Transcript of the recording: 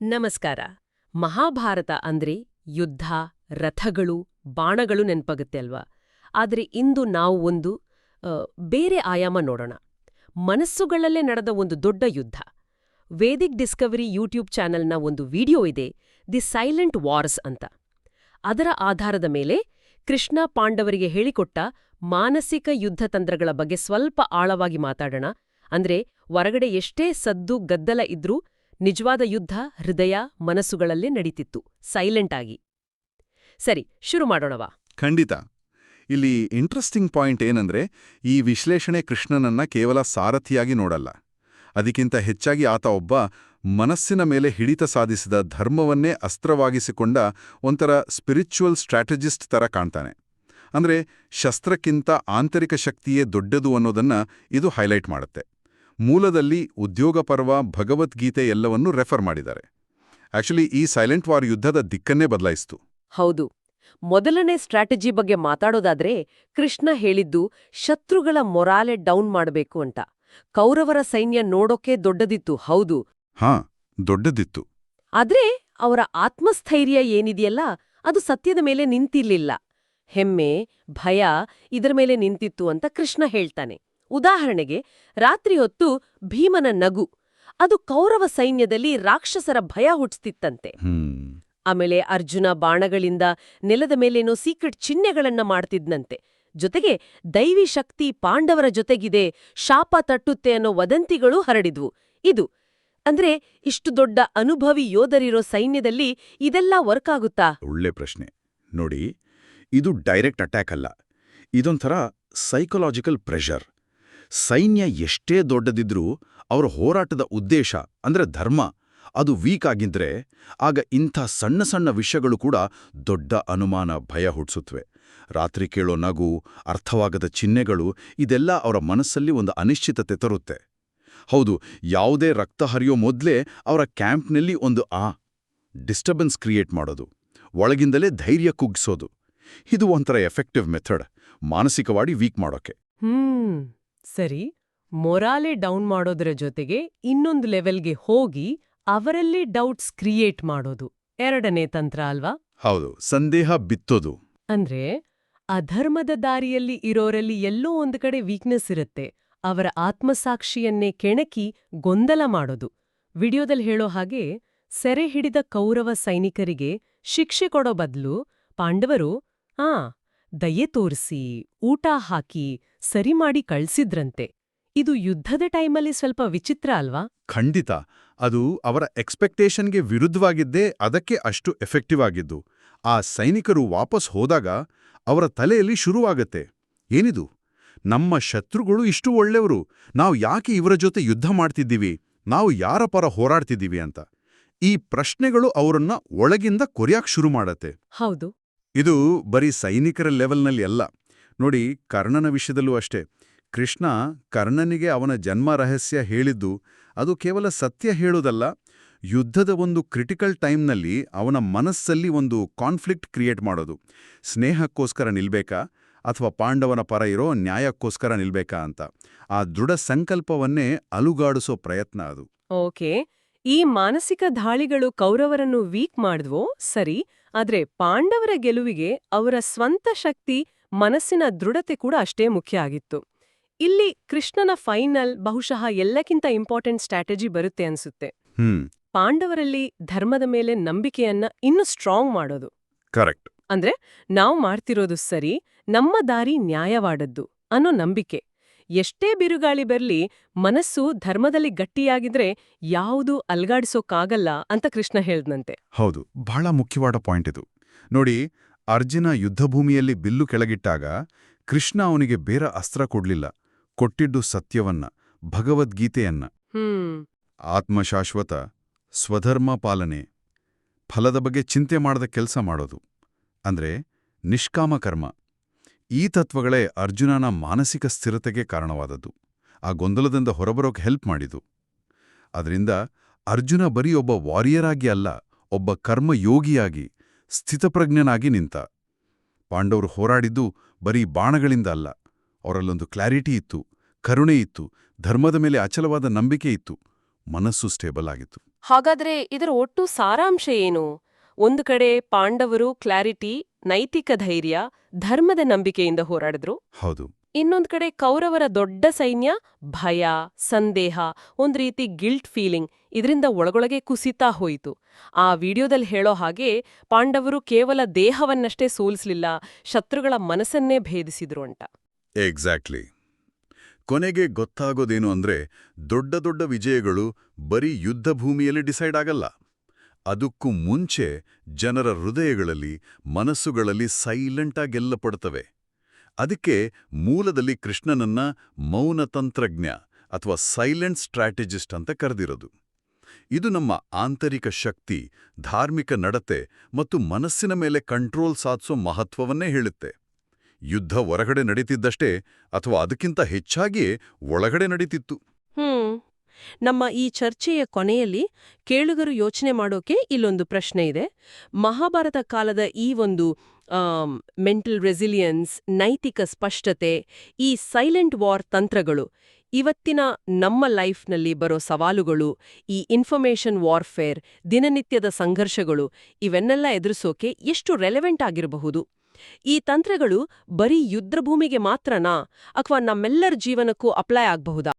ನಮಸ್ಕಾರ. ಮಹಾಭಾರತ ಅಂದ್ರೆ ಯುದ್ಧ, ರಥಗಳು, ಬಾಣಗಳು ನೆನಪಾಗುತ್ತೆ ಅಲ್ವಾ? ಆದರೆ ಇಂದು ನಾವು ಒಂದು ಬೇರೆ ಆಯಾಮ ನೋಡೋಣ. ಮನಸ್ಸುಗಳಲ್ಲೇ ನಡೆದ ಒಂದು ದೊಡ್ಡ ಯುದ್ಧ. ವೇದಿಕ್ ಡಿಸ್ಕವರಿ ಯೂಟ್ಯೂಬ್ ಚಾನೆಲ್ನ ಒಂದು ವಿಡಿಯೋ ಇದೆ, ದಿ ಸೈಲೆಂಟ್ ವಾರ್ಸ್ ಅಂತ. ಅದರ ಆಧಾರದ ಮೇಲೆ ಕೃಷ್ಣ ಪಾಂಡವರಿಗೆ ಹೇಳಿಕೊಟ್ಟ ಮಾನಸಿಕ ಯುದ್ಧ ತಂತ್ರಗಳ ಬಗ್ಗೆ ಸ್ವಲ್ಪ ಆಳವಾಗಿ ಮಾತಾಡೋಣ. ಅಂದ್ರೆ ಹೊರಗಡೆ ಎಷ್ಟೇ ಸದ್ದು ಗದ್ದಲ ಇದ್ರೂ ನಿಜವಾದ ಯುದ್ಧ ಹೃದಯ ಮನಸ್ಸುಗಳಲ್ಲೇ ನಡೀತಿತ್ತು ಸೈಲೆಂಟ್ ಆಗಿ. ಸರಿ, ಶುರು ಮಾಡೋಣವಾ? ಖಂಡಿತ. ಇಲ್ಲಿ ಇಂಟ್ರೆಸ್ಟಿಂಗ್ ಪಾಯಿಂಟ್ ಏನಂದ್ರೆ, ಈ ವಿಶ್ಲೇಷಣೆ ಕೃಷ್ಣನನ್ನ ಕೇವಲ ಸಾರಥಿಯಾಗಿ ನೋಡಲ್ಲ. ಅದಕ್ಕಿಂತ ಹೆಚ್ಚಾಗಿ ಆತ ಒಬ್ಬ ಮನಸ್ಸಿನ ಮೇಲೆ ಹಿಡಿತ ಸಾಧಿಸಿದ ಧರ್ಮವನ್ನೇ ಅಸ್ತ್ರವಾಗಿಸಿಕೊಂಡ ಒಂಥರ ಸ್ಪಿರಿಚುವಲ್ ಸ್ಟ್ರಾಟಜಿಸ್ಟ್ ತರ ಕಾಣ್ತಾನೆ. ಅಂದ್ರೆ ಶಸ್ತ್ರಕ್ಕಿಂತ ಆಂತರಿಕ ಶಕ್ತಿಯೇ ದೊಡ್ಡದು ಅನ್ನೋದನ್ನ ಇದು ಹೈಲೈಟ್ ಮಾಡುತ್ತೆ. ಮೂಲದಲ್ಲಿ ಉದ್ಯೋಗ ಪರ್ವ ಭಗವದ್ಗೀತೆ ಎಲ್ಲವನ್ನೂ ರೆಫರ್ ಮಾಡಿದ್ದಾರೆ. ಆಕ್ಚುಲಿ ಈ ಸೈಲೆಂಟ್ ವಾರ್ ಯುದ್ಧದ ದಿಕ್ಕನ್ನೇ ಬದಲಾಯಿಸ್ತು. ಹೌದು. ಮೊದಲನೇ ಸ್ಟ್ರಾಟಜಿ ಬಗ್ಗೆ ಮಾತಾಡೋದಾದ್ರೆ ಕೃಷ್ಣ ಹೇಳಿದ್ದು ಶತ್ರುಗಳ ಮೊರಾಲೆ ಡೌನ್ ಮಾಡಬೇಕು ಅಂತ. ಕೌರವರ ಸೈನ್ಯ ನೋಡೋಕೆ ದೊಡ್ಡದಿತ್ತು ಹೌದು. ಹಾ ದೊಡ್ಡದಿತ್ತು. ಆದ್ರೆ ಅವರ ಆತ್ಮಸ್ಥೈರ್ಯ ಏನಿದೆಯಲ್ಲ ಅದು ಸತ್ಯದ ಮೇಲೆ ನಿಂತಿರ್ಲಿಲ್ಲ. ಹೆಮ್ಮೆ ಭಯ ಇದರ ಮೇಲೆ ನಿಂತಿತ್ತು ಅಂತ ಕೃಷ್ಣ ಹೇಳ್ತಾನೆ. ಉದಾಹರಣೆಗೆ ರಾತ್ರಿ ಹೊತ್ತು ಭೀಮನ ನಗು ಅದು ಕೌರವ ಸೈನ್ಯದಲ್ಲಿ ರಾಕ್ಷಸರ ಭಯ ಹುಟ್ಟಿಸ್ತಿತ್ತಂತೆ. ಆಮೇಲೆ ಅರ್ಜುನ ಬಾಣಗಳಿಂದ ನೆಲದ ಮೇಲೇನೋ ಸೀಕ್ರೆಟ್ ಚಿಹ್ನೆಗಳನ್ನ ಮಾಡ್ತಿದ್ನಂತೆ. ಜೊತೆಗೆ ದೈವಿ ಶಕ್ತಿ ಪಾಂಡವರ ಜೊತೆಗಿದೆ ಶಾಪ ತಟ್ಟುತ್ತೆ ಅನ್ನೋ ವದಂತಿಗಳು ಹರಡಿದ್ವು. ಇದು ಅಂದ್ರೆ ಇಷ್ಟು ದೊಡ್ಡ ಅನುಭವಿ ಯೋಧರಿರೋ ಸೈನ್ಯದಲ್ಲಿ ಇದೆಲ್ಲ ವರ್ಕ್ ಆಗುತ್ತಾ? ಒಳ್ಳೆ ಪ್ರಶ್ನೆ. ನೋಡಿ ಇದು ಡೈರೆಕ್ಟ್ ಅಟ್ಯಾಕ್ ಅಲ್ಲ. ಇದೊಂಥರ ಸೈಕಲಾಜಿಕಲ್ ಪ್ರೆಷರ್ ಸೈನ್ಯ ಎಷ್ಟೇ ದೊಡ್ಡದಿದ್ರೂ ಅವರ ಹೋರಾಟದ ಉದ್ದೇಶ ಅಂದರೆ ಧರ್ಮ, ಅದು ವೀಕ್ ಆಗಿದ್ರೆ ಆಗ ಇಂಥ ಸಣ್ಣ ಸಣ್ಣ ವಿಷಯಗಳು ಕೂಡ ದೊಡ್ಡ ಅನುಮಾನ, ಭಯ ಹುಟ್ಟಿಸುತ್ತವೆ ರಾತ್ರಿ ಕೇಳೋ ನಗು, ಅರ್ಥವಾಗದ ಚಿಹ್ನೆಗಳು, ಇದೆಲ್ಲ ಅವರ ಮನಸ್ಸಲ್ಲಿ ಒಂದು ಅನಿಶ್ಚಿತತೆ ತರುತ್ತೆ. ಹೌದು, ಯಾವುದೇ ರಕ್ತ ಹರಿಯೋ ಮೊದಲೇ ಅವರ ಕ್ಯಾಂಪ್ನಲ್ಲಿ ಒಂದು ಆ, ಡಿಸ್ಟರ್ಬೆನ್ಸ್ ಕ್ರಿಯೇಟ್ ಮಾಡೋದು, ಒಳಗಿಂದಲೇ ಧೈರ್ಯ ಕುಗ್ಸೋದು ಇದು ಒಂಥರ ಎಫೆಕ್ಟಿವ್ ಮೆಥಡ್ ಮಾನಸಿಕವಾಗಿ ವೀಕ್ ಮಾಡೋಕೆ. ಸರಿ ಮೊರಾಲೆ ಡೌನ್ ಮಾಡೋದ್ರ ಜೊತೆಗೆ ಇನ್ನೊಂದು ಲೆವೆಲ್ಗೆ ಹೋಗಿ ಅವರಲ್ಲಿ ಡೌಟ್ಸ್ ಕ್ರಿಯೇಟ್ ಮಾಡೋದು. ಎರಡನೇ ತಂತ್ರ ಅಲ್ವಾ? ಹೌದು ಸಂದೇಹ ಬಿತ್ತೋದು. ಅಂದ್ರೆ ಅಧರ್ಮದ ದಾರಿಯಲ್ಲಿ ಇರೋರಲ್ಲಿ ಎಲ್ಲೋ ಒಂದು ಕಡೆ ವೀಕ್ನೆಸ್ ಇರುತ್ತೆ. ಅವರ ಆತ್ಮಸಾಕ್ಷಿಯನ್ನೇ ಕೆಣಕಿ ಗೊಂದಲ ಮಾಡೋದು. ವಿಡಿಯೋದಲ್ಲಿ ಹೇಳೋ ಹಾಗೆ ಸೆರೆ ಹಿಡಿದ ಕೌರವ ಸೈನಿಕರಿಗೆ ಶಿಕ್ಷೆ ಕೊಡೋ ಬದಲು ಪಾಂಡವರು ಆ ದಯೆ ತೋರಿಸಿ ಊಟ ಹಾಕಿ ಸರಿ ಮಾಡಿ ಕಳ್ಸಿದ್ರಂತೆ. ಇದು ಯುದ್ಧದ ಟೈಮಲ್ಲಿ ಸ್ವಲ್ಪ ವಿಚಿತ್ರ ಅಲ್ವಾ? ಖಂಡಿತ. ಅದು ಅವರ ಎಕ್ಸ್ಪೆಕ್ಟೇಷನ್ಗೆ ವಿರುದ್ಧವಾಗಿದ್ದೇ ಅದಕ್ಕೆ ಅಷ್ಟು ಎಫೆಕ್ಟಿವ್ ಆಗಿದ್ದು ಆ ಸೈನಿಕರು ವಾಪಸ್ ಹೋದಾಗ ಅವರ ತಲೆಯಲ್ಲಿ ಶುರುವಾಗತ್ತೆ. ಏನಿದು? ನಮ್ಮ ಶತ್ರುಗಳು ಇಷ್ಟು ಒಳ್ಳೆಯವರು ನಾವು ಯಾಕೆ ಇವರ ಜೊತೆ ಯುದ್ಧ ಮಾಡ್ತಿದ್ದೀವಿ? ನಾವು ಯಾರ ಪರ ಹೋರಾಡ್ತಿದ್ದೀವಿ ಅಂತ. ಈ ಪ್ರಶ್ನೆಗಳು ಅವರನ್ನ ಒಳಗಿಂದ ಕೊರಿಯಾಕ್ ಶುರು ಮಾಡತ್ತೆ. ಹೌದು. ಇದು ಬರೀ ಸೈನಿಕರ ಲೆವೆಲ್ನಲ್ಲಿ ಅಲ್ಲ. ನೋಡಿ, ಕರ್ಣನ ವಿಷಯದಲ್ಲೂ ಅಷ್ಟೇ. ಕೃಷ್ಣ ಕರ್ಣನಿಗೆ ಅವನ ಜನ್ಮ ರಹಸ್ಯ ಹೇಳಿದ್ದು, ಅದು ಕೇವಲ ಸತ್ಯ ಹೇಳೋದಲ್ಲ. ಯುದ್ಧದ ಒಂದು ಕ್ರಿಟಿಕಲ್ ಟೈಮ್ನಲ್ಲಿ ಅವನ ಮನಸ್ಸಲ್ಲಿ ಒಂದು ಕಾನ್ಫ್ಲಿಕ್ಟ್ ಕ್ರಿಯೇಟ್ ಮಾಡೋದು. ಸ್ನೇಹಕ್ಕೋಸ್ಕರ ನಿಲ್ಬೇಕಾ? ಅಥವಾ ಪಾಂಡವನ ಪರ ಇರೋ ನ್ಯಾಯಕ್ಕೋಸ್ಕರ ನಿಲ್ಬೇಕಾ ಅಂತ. ಆ ದೃಢ ಸಂಕಲ್ಪವನ್ನೇ ಅಲುಗಾಡಿಸೋ ಪ್ರಯತ್ನ ಅದು. ಓಕೆ. ಈ ಮಾನಸಿಕ ದಾಳಿಗಳು ಕೌರವರನ್ನು ವೀಕ್ ಮಾಡಿದ್ವೋ? ಸರಿ. ಆದ್ರೆ ಪಾಂಡವರ ಗೆಲುವಿಗೆ ಅವರ ಸ್ವಂತ ಶಕ್ತಿ ಮನಸ್ಸಿನ ದೃಢತೆ ಕೂಡ ಅಷ್ಟೇ ಮುಖ್ಯ ಆಗಿತ್ತು. ಇಲ್ಲಿ ಕೃಷ್ಣನ ಫೈನಲ್ ಬಹುಶಃ ಎಲ್ಲಕ್ಕಿಂತ ಇಂಪಾರ್ಟೆಂಟ್ ಸ್ಟ್ರಾಟಜಿ ಬರುತ್ತೆ ಅನ್ಸುತ್ತೆ. ಪಾಂಡವರಲ್ಲಿ ಧರ್ಮದ ಮೇಲೆ ನಂಬಿಕೆಯನ್ನ ಇನ್ನೂ ಸ್ಟ್ರಾಂಗ್ ಮಾಡೋದು. ಕರೆಕ್ಟ್. ಅಂದ್ರೆ ನಾವು ಮಾಡ್ತಿರೋದು ಸರಿ ನಮ್ಮ ದಾರಿ ನ್ಯಾಯವಾಡದ್ದು ಅನ್ನೋ ನಂಬಿಕೆ. ಎಷ್ಟೇ ಬಿರುಗಾಳಿ ಬರಲಿ ಮನಸ್ಸು ಧರ್ಮದಲ್ಲಿ ಗಟ್ಟಿಯಾಗಿದ್ರೆ ಯಾವುದೂ ಅಲ್ಗಾಡಿಸೋಕ್ಕಾಗಲ್ಲ ಅಂತ ಕೃಷ್ಣ ಹೇಳ್ದಂತೆ ಹೌದು ಬಹಳ ಮುಖ್ಯವಾದ ಪಾಯಿಂಟ್ ಇದು. ನೋಡಿ ಅರ್ಜುನ ಯುದ್ಧಭೂಮಿಯಲ್ಲಿ ಬಿಲ್ಲು ಕೆಳಗಿಟ್ಟಾಗ ಕೃಷ್ಣ ಅವನಿಗೆ ಬೇರೆ ಅಸ್ತ್ರ ಕೊಡ್ಲಿಲ್ಲ. ಕೊಟ್ಟಿದ್ದು ಸತ್ಯವನ್ನ ಭಗವದ್ಗೀತೆಯನ್ನ. ಹ್ಮ್. ಆತ್ಮಶಾಶ್ವತ ಸ್ವಧರ್ಮ ಪಾಲನೆ ಫಲದ ಬಗ್ಗೆ ಚಿಂತೆ ಮಾಡದ ಕೆಲಸ ಮಾಡೋದು. ಅಂದ್ರೆ ನಿಷ್ಕಾಮ ಕರ್ಮ. ಈ ತತ್ವಗಳೇ ಅರ್ಜುನನ ಮಾನಸಿಕ ಸ್ಥಿರತೆಗೆ ಕಾರಣವಾದದ್ದು. ಆ ಗೊಂದಲದಿಂದ ಹೊರಬರೋಕೆ ಹೆಲ್ಪ್ ಮಾಡಿದು ಅದರಿಂದ ಅರ್ಜುನ ಬರೀ ಒಬ್ಬ ವಾರಿಯರ್ ಆಗಿ ಅಲ್ಲ, ಒಬ್ಬ ಕರ್ಮಯೋಗಿಯಾಗಿ, ಸ್ಥಿತಪ್ರಜ್ಞನಾಗಿ ನಿಂತ. ಪಾಂಡವರು ಹೋರಾಡಿದ್ದು ಬರೀ ಬಾಣಗಳಿಂದ ಅಲ್ಲ, ಅವರಲ್ಲೊಂದು ಕ್ಲಾರಿಟಿ ಇತ್ತು, ಕರುಣೆ ಇತ್ತು, ಧರ್ಮದ ಮೇಲೆ ಅಚಲವಾದ ನಂಬಿಕೆ ಇತ್ತು, ಮನಸ್ಸು ಸ್ಟೇಬಲ್ ಆಗಿತ್ತು. ಹಾಗಾದ್ರೆ ಇದರ ಒಟ್ಟು ಸಾರಾಂಶ ಏನು? ಒಂದು ಕಡೆ ಪಾಂಡವರು ಕ್ಲಾರಿಟಿ ನೈತಿಕ ಧೈರ್ಯ ಧರ್ಮದ ನಂಬಿಕೆಯಿಂದ ಹೋರಾಡಿದ್ರು. ಹೌದು. ಇನ್ನೊಂದು ಕಡೆ ಕೌರವರ ದೊಡ್ಡ ಸೈನ್ಯ ಭಯ ಸಂದೇಹ ಒಂದ್ ರೀತಿ ಗಿಲ್ಟ್ ಫೀಲಿಂಗ್ ಇದರಿಂದ ಒಳಗೊಳಗೆ ಕುಸಿತಾ ಹೋಯಿತು. ಆ ವಿಡಿಯೋದಲ್ಲಿ ಹೇಳೋ ಹಾಗೆ ಪಾಂಡವರು ಕೇವಲ ದೇಹವನ್ನಷ್ಟೇ ಸೋಲಿಸ್ಲಿಲ್ಲ ಶತ್ರುಗಳ ಮನಸ್ಸನ್ನೇ ಭೇದಿಸಿದ್ರು ಅಂತ. ಎಕ್ಸಾಕ್ಟ್ಲಿ ಕೊನೆಗೆ ಗೊತ್ತಾಗೋದೇನು ಅಂದ್ರೆ ದೊಡ್ಡ ದೊಡ್ಡ ವಿಜಯಗಳು ಬರೀ ಯುದ್ಧ ಭೂಮಿಯಲ್ಲಿ ಡಿಸೈಡ್ ಆಗಲ್ಲ. ಅದಕ್ಕೂ ಮುಂಚೆ ಜನರ ಹೃದಯಗಳಲ್ಲಿ, ಮನಸ್ಸುಗಳಲ್ಲಿ ಸೈಲೆಂಟಾಗಿ ಗೆಲ್ಲಪಡುತ್ತವೆ ಅದಕ್ಕೆ ಮೂಲದಲ್ಲಿ ಕೃಷ್ಣನನ್ನ ಮೌನ ತಂತ್ರಜ್ಞ ಅಥವಾ ಸೈಲೆಂಟ್ ಸ್ಟ್ರಾಟಜಿಸ್ಟ್ ಅಂತ ಕರೆದಿರೋದು. ಇದು ನಮ್ಮ ಆಂತರಿಕ ಶಕ್ತಿ, ಧಾರ್ಮಿಕ ನಡತೆ ಮತ್ತು ಮನಸ್ಸಿನ ಮೇಲೆ ಕಂಟ್ರೋಲ್ ಸಾಧಿಸೋ ಮಹತ್ವವನ್ನೇ ಹೇಳುತ್ತೆ. ಯುದ್ಧ ಹೊರಗಡೆ ನಡೀತಿದ್ದಷ್ಟೇ ಅಥವಾ ಅದಕ್ಕಿಂತ ಹೆಚ್ಚಾಗಿಯೇ ಒಳಗಡೆ ನಡೀತಿತ್ತು. ನಮ್ಮ ಈ ಚರ್ಚೆಯ ಕೊನೆಯಲ್ಲಿ ಕೇಳುಗರು ಯೋಚನೆ ಮಾಡೋಕೆ ಇಲ್ಲೊಂದು ಪ್ರಶ್ನೆ ಇದೆ. ಮಹಾಭಾರತ ಕಾಲದ ಈ ಒಂದು ಮೆಂಟಲ್ ರೆಸಿಲಿಯನ್ಸ್ ನೈತಿಕ ಸ್ಪಷ್ಟತೆ, ಈ ಸೈಲೆಂಟ್ ವಾರ್ ತಂತ್ರಗಳು, ಇವತ್ತಿನ ನಮ್ಮ ಲೈಫ್ನಲ್ಲಿ ಬರೋ ಸವಾಲುಗಳು, ಈ ಇನ್ಫಾರ್ಮೇಷನ್ ವಾರ್ಫೇರ್ ದಿನನಿತ್ಯದ ಸಂಘರ್ಷಗಳು, ಇವೆನ್ನೆಲ್ಲ ಎದುರಿಸೋಕೆ ಎಷ್ಟು ರೆಲೆವೆಂಟ್ ಆಗಿರಬಹುದು? ಈ ತಂತ್ರಗಳು ಬರೀ ಯುದ್ಧಭೂಮಿಗೆ ಮಾತ್ರನಾ, ಅಥವಾ ನಮ್ಮೆಲ್ಲರ ಜೀವನಕ್ಕೂ ಅಪ್ಲೈ ಆಗಬಹುದಾ?